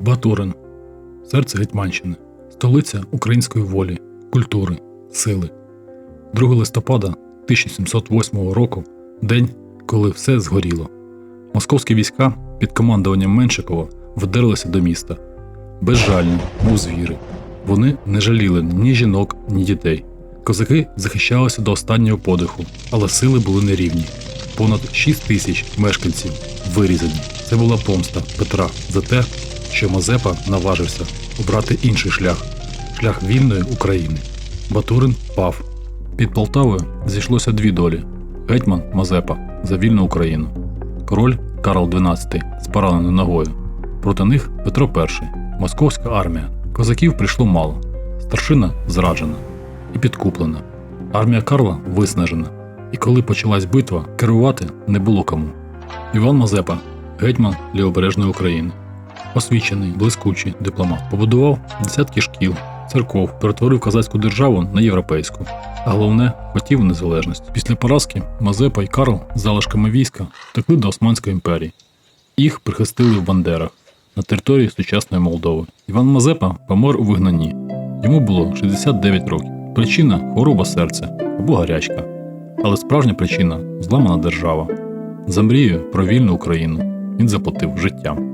Батурин, серце Гетьманщини, столиця української волі, культури, сили. 2 листопада 1708 року день, коли все згоріло. Московські війська під командуванням Меншикова вдерлися до міста. Безжальні, мов звіри. Вони не жаліли ні жінок, ні дітей. Козаки захищалися до останнього подиху, але сили були нерівні. Понад 6 тисяч мешканців вирізані. Це була помста Петра за те, що Мазепа наважився обрати інший шлях шлях вільної України. Батурин пав. Під Полтавою зійшлося дві долі: гетьман Мазепа за вільну Україну, король Карл XII з пораненою ногою. Проти них Петро І, московська армія. Козаків прийшло мало, старшина зраджена і підкуплена. Армія Карла виснажена, і коли почалась битва, керувати не було кому. Іван Мазепа, гетьман Лівобережної України, освічений, блискучий дипломат, побудував десятки шкіл, церков, перетворив казацьку державу на європейську, а головне хотів незалежність. Після поразки Мазепа і Карл з залишками війська втекли до Османської імперії. Їх прихистили в Бандерах на території сучасної Молдови. Іван Мазепа помер у вигнанні. Йому було 69 років. Причина хвороба серця або гарячка. Але справжня причина зламана держава. За мрією про вільну Україну він заплатив життям.